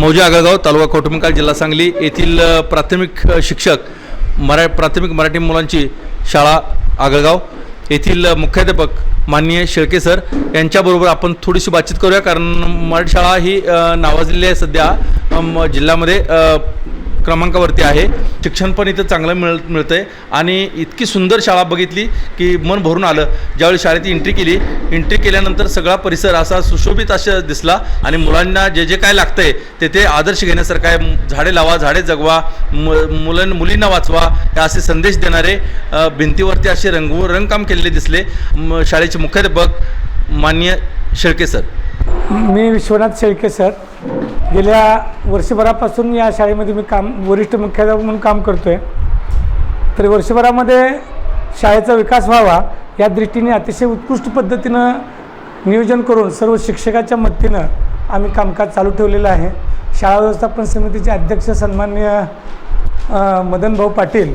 मौजे आगळगाव तालुका कौटुंबिकाल जिल्हा सांगली येथील प्राथमिक शिक्षक मरा प्राथमिक मराठी मुलांची शाळा आगळगाव. येथील मुख्याध्यापक माननीय शेळके सर यांच्याबरोबर आपण थोडीशी बातचीत करूया कारण मराठी शाळा ही नावाजलेली आहे सध्या जिल्ह्यामध्ये क्रमांकावरती आहे. शिक्षण पण इथं चांगलं मिळ मिळतं आहे आणि इतकी सुंदर शाळा बघितली की मन भरून आलं. ज्यावेळी शाळेत एंट्री केली एंट्री केल्यानंतर सगळा परिसर असा सुशोभित असा दिसला आणि मुलांना जे जे काय लागतं आहे ते ते आदर्श घेण्यासारखं आहे. झाडे लावा झाडे जगवा मु मुलं मुलींना वाचवा असे संदेश देणारे भिंतीवरती असे रंगवू रंगकाम केलेले दिसले. म- शाळेचे मुख्याध्यापक माननीय शेळके सर. मी विश्वनाथ शेळके सर. गेल्या वर्षभरापासून या शाळेमध्ये मी काम वरिष्ठ मुख्याध्यापक म्हणून काम करतो आहे तर वर्षभरामध्ये शाळेचा विकास व्हावा या दृष्टीने अतिशय उत्कृष्ट पद्धतीनं नियोजन करून सर्व शिक्षकाच्या मदतीनं आम्ही कामकाज चालू ठेवलेलं आहे. शाळा व्यवस्थापन समितीचे अध्यक्ष सन्मान्य मदनभाऊ पाटील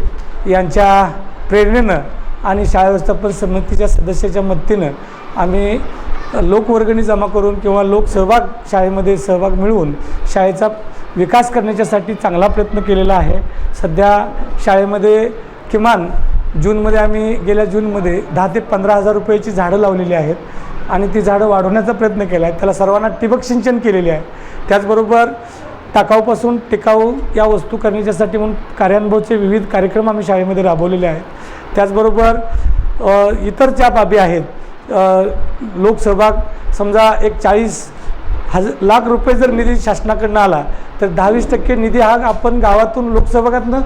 यांच्या प्रेरणेनं आणि शाळा व्यवस्थापन समितीच्या सदस्याच्या मदतीनं आम्ही लोकवर्गणी जमा करून किंवा लोकसहभाग शाळेमध्ये सहभाग मिळवून शाळेचा विकास करण्याच्यासाठी चांगला प्रयत्न केलेला आहे. सध्या शाळेमध्ये किमान जूनमध्ये आम्ही गेल्या जूनमध्ये दहा ते पंधरा हजार रुपयाची झाडं लावलेली आहेत आणि ती झाडं वाढवण्याचा प्रयत्न केला आहे त्याला सर्वांना ठिबक सिंचन केलेले आहे. त्याचबरोबर टाकाऊपासून टिकाऊ या वस्तू करण्याच्यासाठी म्हणून कार्यानुभवचे विविध कार्यक्रम आम्ही शाळेमध्ये राबवलेले आहेत. त्याचबरोबर इतर ज्या बाबी आहेत लोकसहभाग समजा एक चाळीस हज लाख रुपये जर निधी शासनाकडनं आला तर दहावीस टक्के निधी हा आपण गावातून लोकसहभागातनं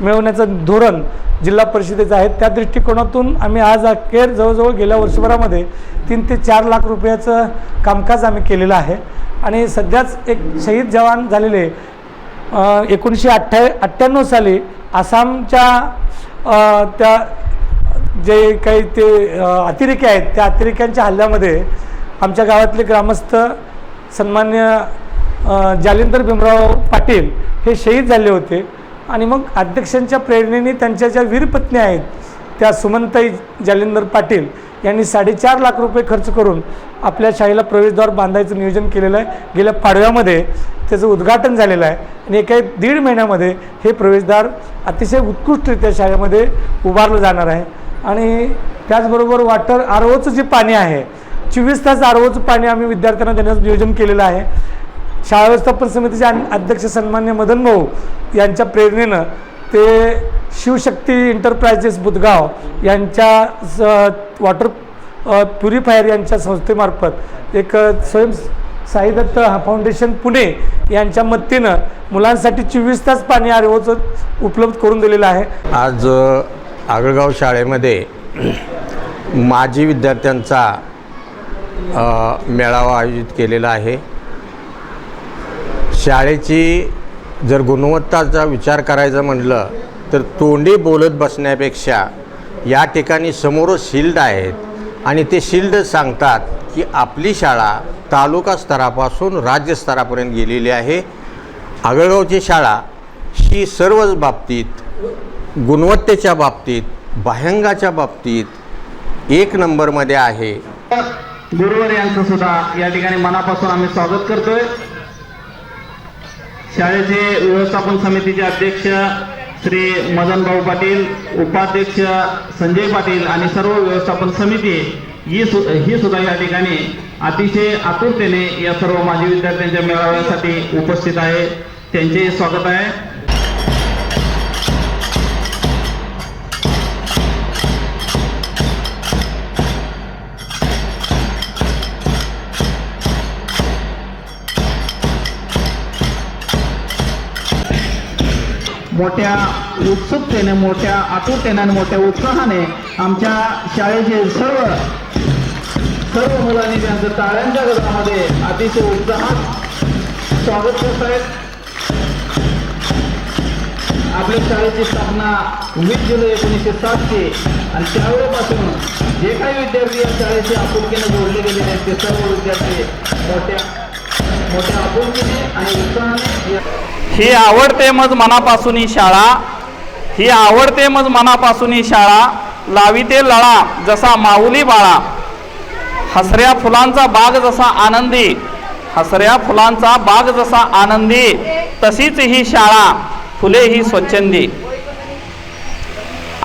मिळवण्याचं धोरण जिल्हा परिषदेचं आहे. त्या दृष्टिकोनातून आम्ही आज अखेर जवळजवळ गेल्या वर्षभरामध्ये तीन ते चार लाख रुपयाचं कामकाज आम्ही केलेलं आहे. आणि सध्याच एक शहीद जवान झालेले एकोणीसशे अठ्ठ्या अठ्ठ्याण्णव साली आसामच्या त्या जे काही ते अतिरेकी आहेत त्या अतिरेक्यांच्या हल्ल्यामध्ये आमच्या गावातले ग्रामस्थ सन्मान्य जालिंदर भीमराव पाटील हे शहीद झाले होते. आणि मग अध्यक्षांच्या प्रेरणेने त्यांच्या ज्या वीरपत्नी आहेत त्या सुमनताई जालिंदर पाटील यांनी साडेचार लाख रुपये खर्च करून आपल्या शाळेला प्रवेशद्वार बांधायचं नियोजन केलेलं आहे. गेल्या पाडव्यामध्ये त्याचं उद्घाटन झालेलं आहे. आणि एका एक दीड महिन्यामध्ये हे प्रवेशद्वार अतिशय उत्कृष्टरित्या शाळेमध्ये उभारलं जाणार आहे. आणि त्याचबरोबर वॉटर आर ओचं जे पाणी आहे चोवीस तास आर ओचं पाणी आम्ही विद्यार्थ्यांना देण्याचं नियोजन केलेलं आहे. शाळा व्यवस्थापन समितीचे अध्यक्ष सन्मान्य मदन भाऊ यांच्या प्रेरणेनं ते शिवशक्ती एंटरप्राइजेस बुधगाव यांच्या स- वॉटर प्युरिफायर यांच्या संस्थेमार्फत एक स्वयं साईदत्त फाउंडेशन पुणे यांच्या मदतीनं मुलांसाठी चोवीस तास पाणी आरोचं उपलब्ध करून दिलेलं आहे. आज आगळगाव शाळेमध्ये माजी विद्यार्थ्यांचा मेळावा आयोजित केलेला आहे. शाळेची जर गुणवत्ताचा विचार करायचा म्हटलं तर तोंडी बोलत बसण्यापेक्षा या ठिकाणी समोर शिल्ड आहेत आणि ते शिल्ड सांगतात की आपली शाळा तालुका स्तरापासून राज्यस्तरापर्यंत गेलेली आहे. आगळगावची शाळा ही सर्वच बाबतीत गुणवत्तेच्या बाबतीत बाह्यंगाच्या बाबतीत एक नंबरमध्ये आहे. गुरुवर यांचं सुद्धा या ठिकाणी मनापासून आम्ही स्वागत करतोय. शाळेचे व्यवस्थापन समितीचे अध्यक्ष श्री मदन भाऊ पाटील उपाध्यक्ष संजय पाटील आणि सर्व व्यवस्थापन समिती ही सु ही सुद्धा या ठिकाणी अतिशय आतुरतेने या सर्व माजी विद्यार्थ्यांच्या मेळाव्यासाठी उपस्थित आहे. त्यांचे स्वागत आहे. मोठ्या उत्सुकतेने मोठ्या आतुरतेने आणि मोठ्या उत्साहाने आमच्या शाळेचे सर्व सर्व मुलांनी त्यांचं टाळ्यांच्या गजरामध्ये अतिशय उत्साहात स्वागत करत आहेत आपल्या शाळेची स्थापना वीस जुलै एकोणीसशे सातची आणि त्यावेळेपासून जे काही विद्यार्थी या शाळेशी आपुलकीने जोडले गेलेले आहेत ते सर्व विद्यार्थी मोठ्या ही आवडते मज मनापासून ही शाळा ही आवडते मज मनापासून ही शाळा लाविते लळा जसा माऊली बाळा हसऱ्या फुलांचा बाग जसा आनंदी हसऱ्या फुलांचा बाग जसा आनंदी तशीच ही शाळा फुले ही स्वच्छंदी.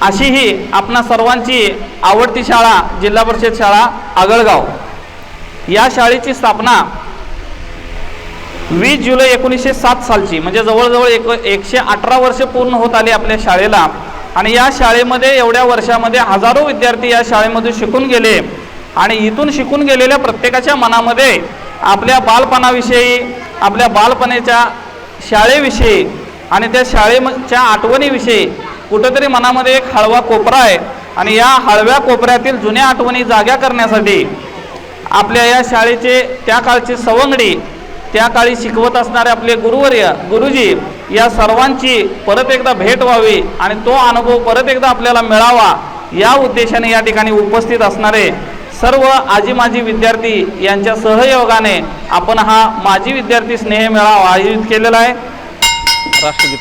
अशी ही आपणा सर्वांची आवडती शाळा जिल्हा परिषद शाळा आगळगाव. या शाळेची स्थापना वीस जुलै एकोणीसशे सात सालची म्हणजे जवळजवळ एक एकशे अठरा वर्ष पूर्ण होत आली आपल्या शाळेला. आणि या शाळेमध्ये एवढ्या वर्षामध्ये हजारो विद्यार्थी या शाळेमधून शिकून गेले. आणि इथून शिकून गेलेल्या प्रत्येकाच्या मनामध्ये आपल्या बालपणाविषयी आपल्या बालपणाच्या शाळेविषयी आणि त्या शाळेच्या आठवणीविषयी कुठंतरी मनामध्ये एक हळवा कोपरा आहे. आणि या हळव्या कोपऱ्यातील जुन्या आठवणी जाग्या करण्यासाठी आपल्या या शाळेचे त्या काळचे सवंगडी त्या काळी शिकवत असणारे आपले गुरुवर्य गुरुजी या सर्वांची परत एकदा भेट व्हावी आणि तो अनुभव परत एकदा आपल्याला मिळावा या उद्देशाने या ठिकाणी उपस्थित असणारे सर्व आजी माजी विद्यार्थी यांच्या सहयोगाने आपण हा माजी विद्यार्थी स्नेह मेळावा आयोजित केलेला आहे. राष्ट्रगीत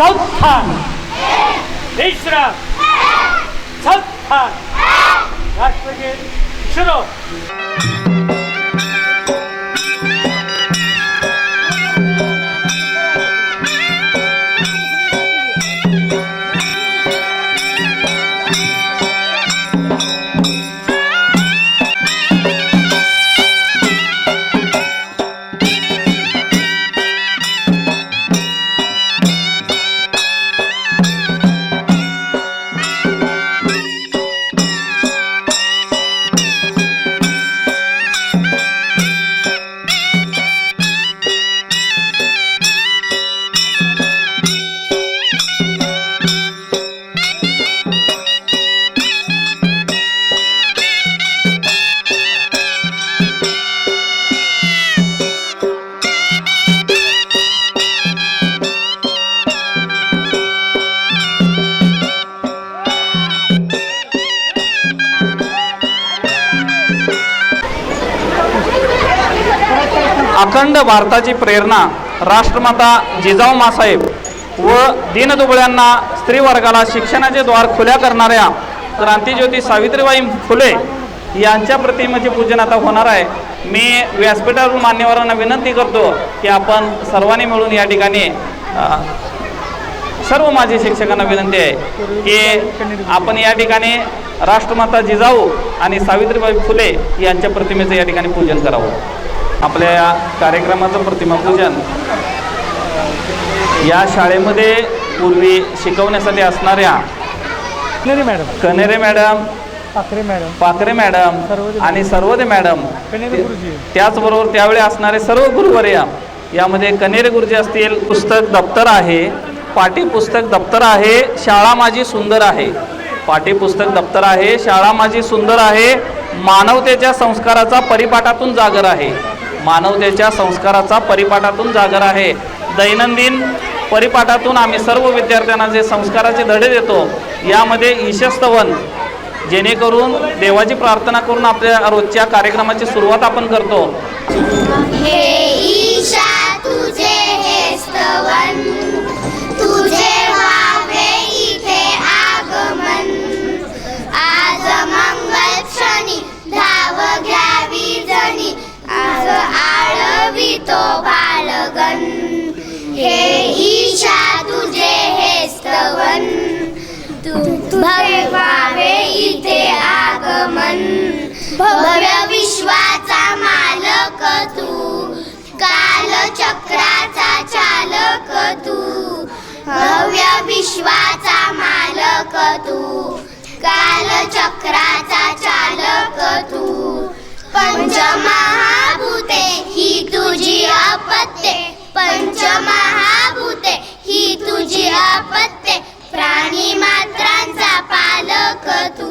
Southern राष्ट्रगीत सुरू. अखंड प्रेरणा राष्ट्रमाता जिजाऊ मासाहेब व दीनदुबळ्यांना स्त्रीवर्गाला शिक्षणाचे द्वार खुल्या करणाऱ्या क्रांतीज्योती सावित्रीबाई फुले यांच्या प्रतिमेचे पूजन आता होणार आहे. मी व्यासपीठावरून मान्यवरांना विनंती करतो की आपण सर्वांनी मिळून या ठिकाणी सर्व माझे शिक्षकांना विनंती आहे की आपण या ठिकाणी राष्ट्रमाता जिजाऊ आणि सावित्रीबाई फुले यांच्या प्रतिमेचं या ठिकाणी पूजन करावं. आपल्या या कार्यक्रमाचं प्रतिमा पूजन या शाळेमध्ये पूर्वी शिकवण्यासाठी असणाऱ्या Kaneri madam. Kanere madam Pakhare madam. Pakhare madam आणि सर्वदे मॅडम. कनेरे गुरुजी. त्याचबरोबर त्यावेळी असणारे सर्व गुरुवर्य यामध्ये कनेरे गुरुजी असतील पुस्तक दप्तर आहे पाठ्यपुस्तक दप्तर आहे शाळा माझी सुंदर आहे. पाठ्यपुस्तक दप्तर आहे शाळा माझी सुंदर आहे मानवतेच्या संस्काराचा परिपाठातून जागर आहे. मानवतेच्या संस्काराचा परिपाठातून जागर आहे. दैनंदिन परिपाठातून आम्ही सर्व विद्यार्थ्यांना जे संस्काराचे धडे देतो यामध्ये ईशस्तवन जेणेकरून देवाची प्रार्थना करून आपल्या रोजच्या कार्यक्रमाची सुरुवात आपण करतो. हे ईशा तुझे हे स्तवन आज आळवितो बालगन हे ईशा तुझे हे स्तवन तुझे व्हावे इथे आगमन. भव्य विश्वाचा मालक तू. काल चक्राचा चालक तू. भव्य विश्वाचा मालक तू. काल चक्राचा चालक तू. पंचमहाभूते ही तुझी अपत्ये पंचमहाभूते ही तुझी अपत्ये प्राणी मात्रांचा पालक तू.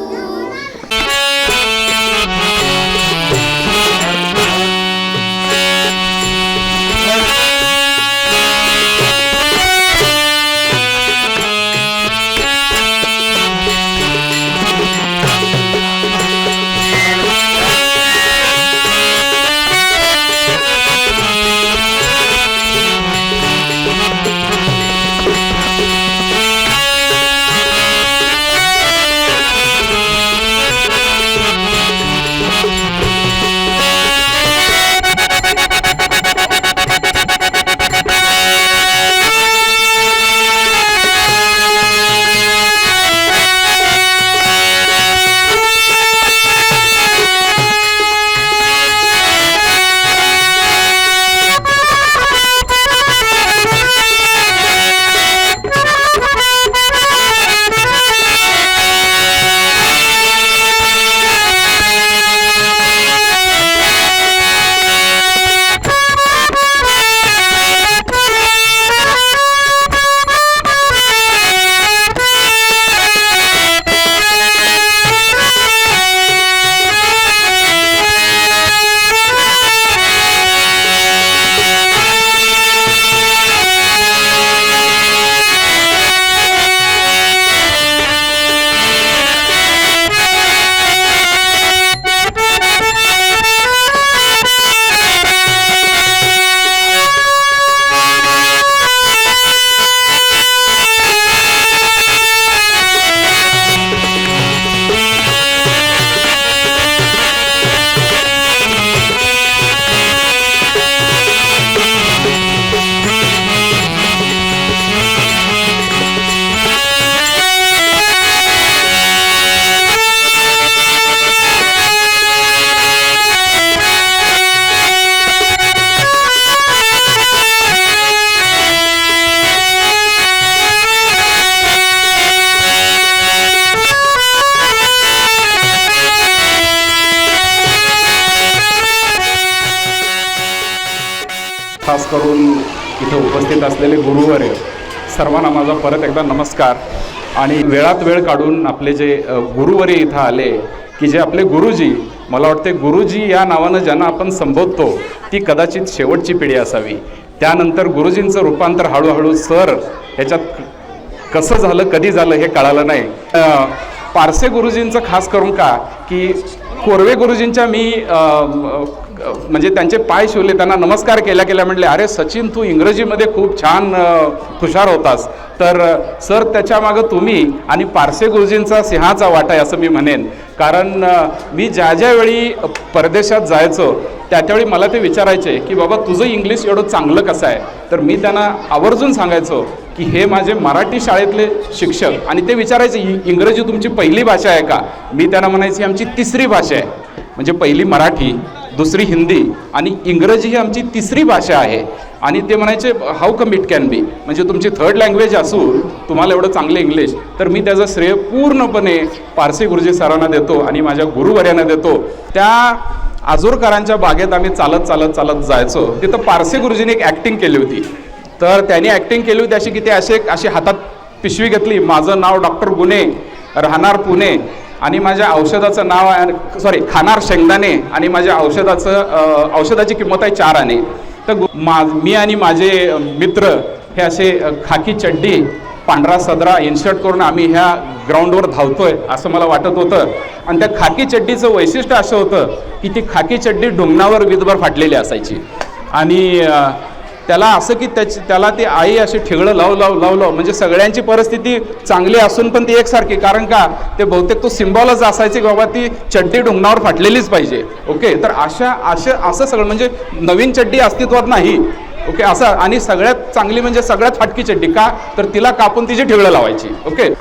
उपस्थित असलेले गुरुवर्य सर्वांना माझा परत एकदा नमस्कार. आणि वेळात वेळ काढून आपले जे अ, गुरुवर्य इथं आले की जे आपले गुरुजी मला वाटते गुरुजी या नावानं ज्यांना आपण संबोधतो ती कदाचित शेवटची पिढी असावी. त्यानंतर गुरुजींचं रूपांतर हळूहळू सर ह्याच्यात कसं झालं कधी झालं हे कळालं नाही. पारसे गुरुजींचं खास करून का की कोरवे गुरुजींच्या मी म्हणजे त्यांचे पाय शिवले त्यांना नमस्कार केल्या केल्या म्हटले अरे सचिन तू इंग्रजीमध्ये खूप छान हुशार होतास. तर सर त्याच्यामागं तुम्ही आणि पारसे गुरुजींचा सिंहाचा वाटा आहे असं मी म्हणेन. कारण मी ज्या ज्यावेळी परदेशात जायचो त्या त्यावेळी मला ते विचारायचे की बाबा तुझं इंग्लिश एवढं चांगलं कसं आहे? तर मी त्यांना आवर्जून सांगायचो की हे माझे मराठी शाळेतले शिक्षक. आणि ते विचारायचे इंग्रजी तुमची पहिली भाषा आहे का? मी त्यांना म्हणायची आमची तिसरी भाषा आहे. म्हणजे पहिली मराठी दुसरी हिंदी आणि इंग्रजी ही आमची तिसरी भाषा आहे. आणि ते म्हणायचे how come it can be म्हणजे तुमची थर्ड लँग्वेज असून तुम्हाला एवढं चांगलं इंग्लिश तर मी त्याचं श्रेय पूर्णपणे पारसी गुरुजी सरांना देतो आणि माझ्या गुरुवर्यांना देतो. त्या आजूरकरांच्या बागेत आम्ही चालत चालत चालत जायचो. तिथं पारसी गुरुजीने एक ॲक्टिंग केली होती. तर त्यांनी ॲक्टिंग केली होती अशी की ते असे अशी हातात पिशवी घेतली. माझं नाव डॉक्टर गुन्हे राहणार पुणे आणि माझ्या औषधाचं नाव आहे सॉरी खाणार शेंगदाणे आणि माझ्या औषधाचं औषधाची किंमत आहे चार आणे. तर गु- मा मी आणि माझे मित्र हे असे खाकी चड्डी पांढरा सदरा इन्शर्ट करून आम्ही ह्या ग्राउंडवर धावतोय असं मला वाटत होतं. आणि त्या खाकी चड्डीचं वैशिष्ट्य असं होतं की ती खाकी चड्डी डोंगणावर विधभर फाटलेली असायची. आणि त्याला असं की त्याची त्याला ती आई अशी ठिगळं लाव लाव लाव लाव. म्हणजे सगळ्यांची परिस्थिती चांगली असून पण ती एकसारखी. कारण का? ते बहुतेक तो सिम्बॉलच असायची बाबा ती चड्डी डोंगणावर फाटलेलीच पाहिजे. ओके? तर अशा अशा असं सगळं म्हणजे नवीन चड्डी अस्तित्वात नाही. ओके? असं. आणि सगळ्यात चांगली म्हणजे सगळ्यात फाटकी चड्डी का? तर तिला कापून तिची ठिगळं लावायची. ओके?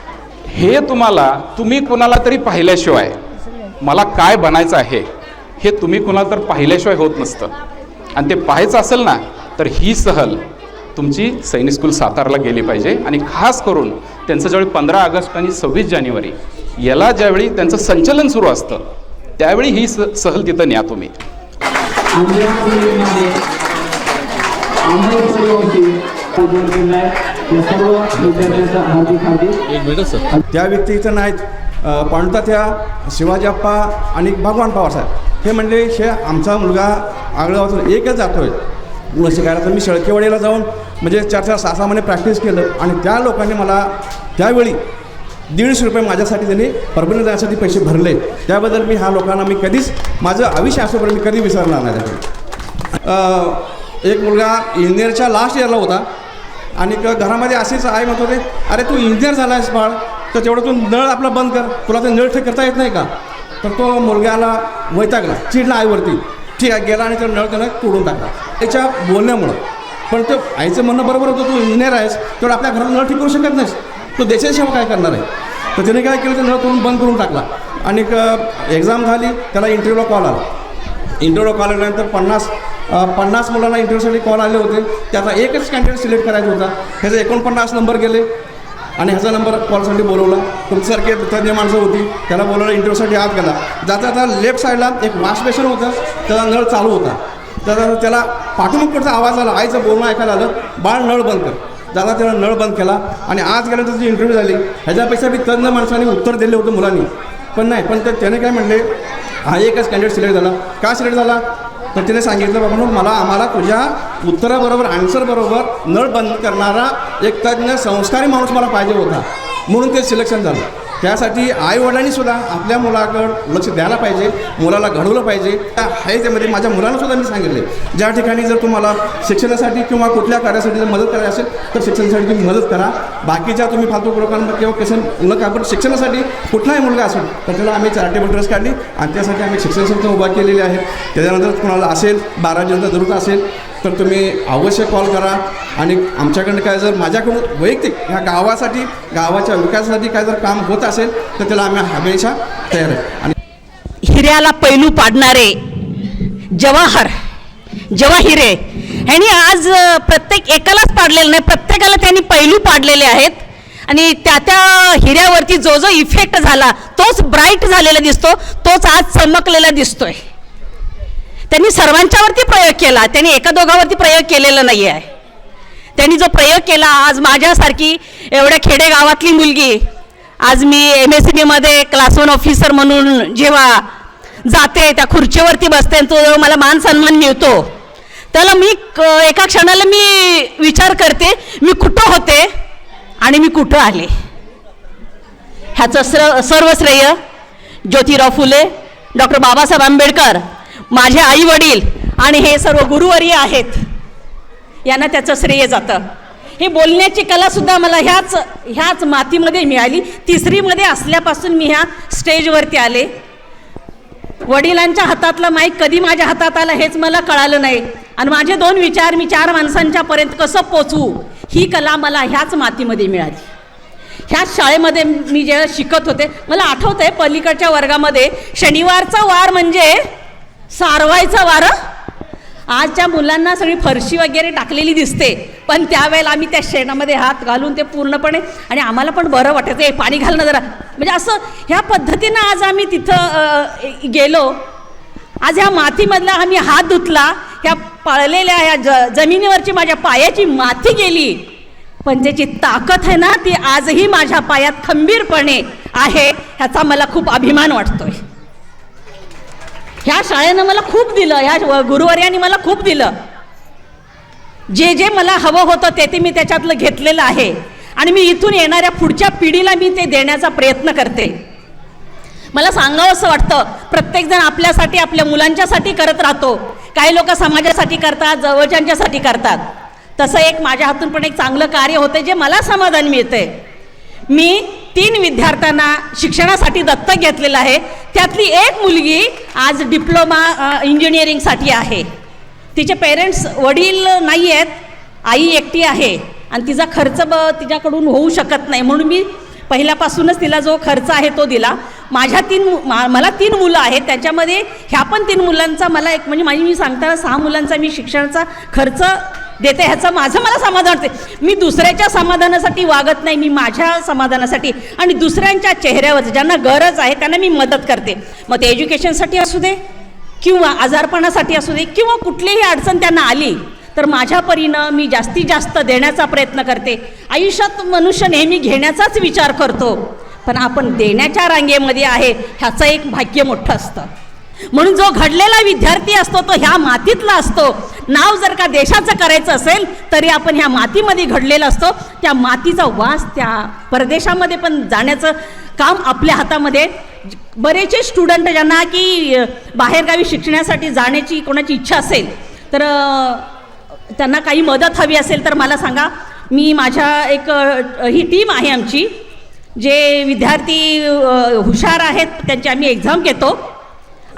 हे तुम्हाला तुम्ही कुणाला तरी पाहिल्याशिवाय मला काय बनायचं आहे हे तुम्ही कुणाला तर पाहिल्याशिवाय होत नसतं. आणि ते पाहायचं असेल ना तर ही सहल तुमची सैनिक स्कूल सातारला गेली पाहिजे. आणि खास करून त्यांचं ज्यावेळी पंधरा ऑगस्ट आणि सव्वीस जानेवारी याला ज्यावेळी त्यांचं संचलन सुरू असतं त्यावेळी ही स सहल तिथं न्या तुम्ही. त्या व्यक्ती इथं नाहीत. अ, पांडुता त्या शिवाजीप्पा आणि भगवान पवार साहेब. हे म्हणले हे आमचा मुलगा आगळगावातून एकच जातोय. म्हणून शिकायला तर मी शेळकेवाडीला जाऊन म्हणजे चार चार सहा सहा महिने प्रॅक्टिस केलं आणि त्या लोकांनी मला त्यावेळी दीडशे रुपये माझ्यासाठी त्यांनी परभणी जाण्यासाठी पैसे भरले. त्याबद्दल मी ह्या लोकांना मी कधीच माझं आयुष्य असेपर्यंत मी कधी विसरणार नाही त्याच्यात. एक मुलगा इंजिनिअरच्या लास्ट इयरला होता. आणि घरामध्ये असेच आई म्हणत होते अरे तू इंजिनियर झाला आहेस बाळ तर तेवढं तू नळ आपला बंद कर तुला ते नळ ठीक करता येत नाही का? तर तो मुलग्याला वैतागला चिडला आईवरती. ठीक आहे गेला आणि तो नळ त्यानं तोडून टाकला. त्याच्या बोलण्यामुळं. पण तो आईचं म्हणणं बरोबर होतं तू इंजिनियर आहेस तेवढं आपल्या घरात नळ ठीक करू शकत नाहीस. तो देशाची सेवा काय करणार आहे? तर त्याने काय केलं ते नळ करून बंद करून टाकला. आणि एक्झाम झाली त्याला इंटरव्ह्यूला कॉल आला. इंटरव्ह्यू कॉल आल्यानंतर पन्नास पन्नास मुलांना इंटरव्ह्यूसाठी कॉल आले होते. त्याचा एकच कॅन्डिडेट सिलेक्ट करायचा होता. ह्याचे एकोणपन्नास नंबर गेले. आणि ह्याचा नंबर कॉलसाठी बोलवला. तुमच्यासारखे तज्ञ माणसं होती. त्याला बोलवलं इंटरव्ह्यूसाठी आत गेला. जाता जाता लेफ्ट साईडला एक वॉश बेसन होतं. त्याचा नळ चालू होता. तर त्याला पाठीमागकडचा आवाज आला. आईचं बोलणं ऐकायला आलं. बाळ नळ बंद कर. दादा त्याला नळ बंद केला. आणि आज गेल्यानंतर जी इंटरव्ह्यू झाली ह्याच्यापेक्षा बी तज्ज्ञ माणसांनी उत्तर दिले होते मुलांनी. पण नाही पण ते त्याने काय म्हणले हा एकच कॅन्डिडेट सिलेक्ट झाला. का सिलेक्ट झाला? तर तिने सांगितलं बाबा मला आम्हाला तुझ्या उत्तराबरोबर आन्सरबरोबर नळ बंद करणारा एक तज्ज्ञ संस्कारी माणूस मला पाहिजे होता. म्हणून ते सिलेक्शन झालं. त्यासाठी आईवडिलांनी सुद्धा आपल्या मुलाकडं लक्ष द्यायला पाहिजे मुलाला घडवलं पाहिजे. त्या आहे त्यामध्ये माझ्या मुलांना सुद्धा मी सांगितले ज्या ठिकाणी जर तुम्हाला शिक्षणासाठी किंवा कुठल्या कार्यासाठी जर मदत करायची असेल तर शिक्षणासाठी तुम्ही मदत करा. बाकीच्या तुम्ही फालतू लोकांवर किंवा कसं न का पण शिक्षणासाठी कुठलाही मुलगा असेल तर त्याला आम्ही चॅरिटेबल ट्रस्ट काढली आणि त्यासाठी आम्ही शिक्षण संस्था उभा केलेली आहे त्याच्यानंतर कोणाला असेल बारा जरूर असेल तर तुम्ही अवश्य कॉल करा. आणि आमच्याकडनं काय जर माझ्याकडून वैयक्तिक ह्या गावासाठी गावाच्या विकासासाठी काय जर काम होत असेल तर त्याला आम्ही हमेशा तयार आहे. आणि हिऱ्याला पैलू पाडणारे जवाहर जवाहिरे ह्यांनी आज प्रत्येक एकालाच पाडलेलं नाही प्रत्येकाला त्यांनी पैलू पाडलेले आहेत. आणि त्या त्या हिऱ्यावरती जो जो इफेक्ट झाला तोच ब्राईट झालेला दिसतो तोच आज चमकलेला दिसतोय. त्यांनी सर्वांच्यावरती प्रयोग केला. त्यांनी एका दोघावरती प्रयोग केलेला नाही आहे त्यांनी जो प्रयोग केला आज माझ्यासारखी एवढ्या खेडेगावातली मुलगी आज मी एम एस सी बीमध्ये क्लास वन ऑफिसर म्हणून जेव्हा जाते त्या खुर्चीवरती बसते तो मला मान सन्मान मिळतो त्याला मी क- एका क्षणाला मी विचार करते मी कुठं होते आणि मी कुठं आले. ह्याचं श्र सर्व श्रेय ज्योतिराव फुले डॉक्टर बाबासाहेब आंबेडकर माझे आई वडील आणि हे सर्व गुरुवर्य आहेत. यांना त्याचं श्रेय जातं. हे बोलण्याची कलासुद्धा मला ह्याच ह्याच मातीमध्ये मिळाली. तिसरीमध्ये असल्यापासून मी ह्या स्टेजवरती आले. वडिलांच्या हातातलं माईक कधी माझ्या हातात आलं हेच मला कळालं नाही. आणि माझे दोन विचार मी चार माणसांच्या पर्यंत कसं पोचवू ही कला मला ह्याच मातीमध्ये मिळाली. ह्याच शाळेमध्ये मी जेव्हा शिकत होते मला आठवतं आहे पलीकडच्या वर्गामध्ये शनिवारचा वार म्हणजे सारवायचं वारं? आजच्या मुलांना सगळी फरशी वगैरे टाकलेली दिसते. पण त्यावेळेला आम्ही त्या शेणामध्ये हात घालून ते पूर्णपणे आणि आम्हाला पण बरं वाटायचं हे पाणी घाल ना जरा. म्हणजे असं ह्या पद्धतीनं आज आम्ही तिथं गेलो. आज ह्या मातीमधला आम्ही हात धुतला. ह्या पळलेल्या ह्या ज जमिनीवरची माझ्या पायाची माती गेली. पण त्याची ताकद आहे ना ती आजही माझ्या पायात खंबीरपणे आहे ह्याचा मला खूप अभिमान वाटतोय. ह्या शाळेनं मला खूप दिलं ह्या गुरुवार्याने मला खूप दिलं. जे जे मला हवं होतं ते ते मी त्याच्यातलं घेतलेलं आहे. आणि मी इथून येणाऱ्या पुढच्या पिढीला मी ते देण्याचा प्रयत्न करते. मला सांगावं असं वाटतं प्रत्येकजण आपल्यासाठी आपल्या मुलांच्यासाठी करत राहतो. काही लोक समाजासाठी करतात जवळच्यांच्यासाठी करतात. तसं एक माझ्या हातून पण एक चांगलं कार्य होतं जे मला समाधान मिळते. मी तीन विद्यार्थ्यांना शिक्षणासाठी दत्तक घेतलेलं आहे. त्यातली एक मुलगी आज डिप्लोमा इंजिनिअरिंगसाठी आहे. तिचे पेरेंट्स वडील नाही आहेत आई एकटी आहे आणि तिचा खर्च ब तिच्याकडून होऊ शकत नाही. म्हणून मी पहिल्यापासूनच तिला जो खर्च आहे तो दिला. माझ्या तीन मु- मा मला तीन मुलं आहेत. त्याच्यामध्ये ह्या पण तीन मुलांचा मला एक म्हणजे माझी मी सांगताना सहा मुलांचा मी शिक्षणाचा खर्च देते ह्याचं माझं मला समाधान वाटते मी दुसऱ्याच्या समाधानासाठी वागत नाही मी माझ्या समाधानासाठी आणि दुसऱ्यांच्या चेहऱ्यावर ज्यांना गरज आहे त्यांना मी मदत करते. मग ते एज्युकेशनसाठी असू दे किंवा आजारपणासाठी असू दे किंवा कुठलीही अडचण त्यांना आली तर माझ्या परीनं मी जास्तीत जास्त देण्याचा प्रयत्न करते. आयुष्यात मनुष्य नेहमी घेण्याचाच विचार करतो पण आपण देण्याच्या रांगेमध्ये आहे ह्याचं एक भाग्य मोठं असतं. म्हणून जो घडलेला विद्यार्थी असतो तो ह्या मातीतला असतो. नाव जर का देशाचं करायचं असेल तरी आपण ह्या मातीमध्ये घडलेला असतो. त्या मातीचा वास त्या परदेशामध्ये पण जाण्याचं काम आपल्या हातामध्ये. बरेचसे स्टुडंट ज्यांना की बाहेरगावी शिक्षणासाठी जाण्याची कोणाची इच्छा असेल तर त्यांना काही मदत हवी असेल तर मला सांगा. मी माझ्या एक ही टीम आहे आमची जे विद्यार्थी हुशार आहेत त्यांची आम्ही एक्झाम घेतो.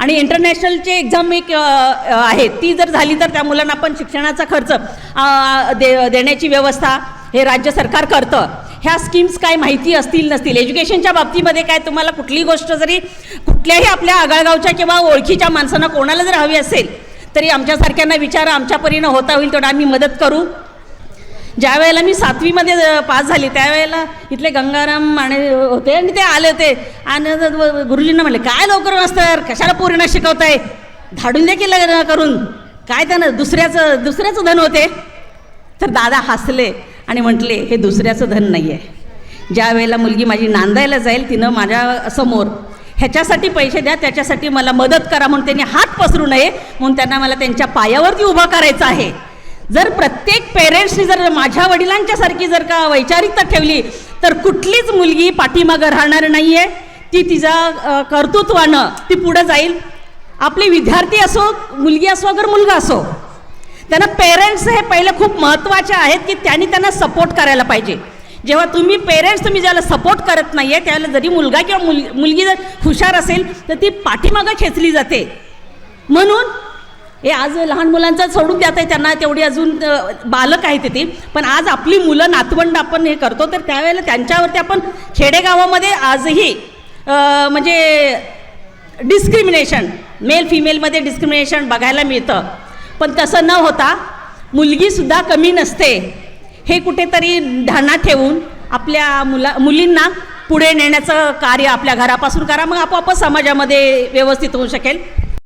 आणि इंटरनॅशनलचे एक्झाम एक आहे ती जर झाली तर त्या मुलांना आपण शिक्षणाचा खर्च दे देण्याची व्यवस्था हे राज्य सरकार करतं. ह्या स्कीम्स काय माहिती असतील नसतील. एज्युकेशनच्या बाबतीमध्ये काय तुम्हाला कुठलीही गोष्ट जरी कुठल्याही आपल्या आगळगावच्या किंवा ओळखीच्या माणसांना कोणाला जर हवी असेल तरी आमच्यासारख्यांना विचार आमच्या परीनं होता होईल तेवढं आम्ही मदत करू. ज्या वेळेला मी सातवीमध्ये पास झाली त्यावेळेला इथले गंगाराम माने होते आणि ते आले होते. आणि गुरुजींना म्हटले काय लवकर मास्तर कशाला पोरींना शिकवताय? धाडून दे की लग्न करून. काय त्यानं दुसऱ्याचं दुसऱ्याचं धन होते? तर दादा हसले आणि म्हटले हे दुसऱ्याचं धन नाही आहे ज्या वेळेला मुलगी माझी नांदायला जाईल तिनं माझ्यासमोर ह्याच्यासाठी पैसे द्या त्याच्यासाठी मला मदत करा म्हणून त्यांनी हात पसरू नये म्हणून त्यांना मला त्यांच्या पायावरती उभा करायचं आहे. जर प्रत्येक पेरेंट्सनी जर माझ्या वडिलांच्यासारखी जर का वैचारिकता ठेवली तर कुठलीच मुलगी पाठीमागं राहणार नाही आहे ती तिच्या कर्तृत्वानं ती पुढं जाईल. आपले विद्यार्थी असो मुलगी असो अगर मुलगा असो त्यांना पेरेंट्स हे पहिले खूप महत्त्वाचे आहेत की त्यांनी त्यांना सपोर्ट करायला पाहिजे. जेव्हा तुम्ही पेरेंट्स तुम्ही ज्याला सपोर्ट करत नाही आहे त्यावेळेला जरी मुलगा किंवा मुल मुलगी जर हुशार असेल तर ती पाठीमागं खेचली जाते. म्हणून हे आज लहान मुलांचं सोडून द्यात आहे त्यांना तेवढी अजून बालक आहेत ती. पण आज आपली मुलं नातवंड आपण हे करतो तर त्यावेळेला त्यांच्यावरती आपण खेडेगावामध्ये आजही म्हणजे डिस्क्रिमिनेशन मेल फिमेलमध्ये डिस्क्रिमिनेशन बघायला मिळतं. पण तसं न होता मुलगीसुद्धा कमी नसते. हे कुठेतरी ध्यानात ठेवून आपल्या मुला मुलींना पुढे नेण्याचं कार्य आपल्या घरापासून करा मग आपोआपच समाजामध्ये व्यवस्थित होऊ शकेल.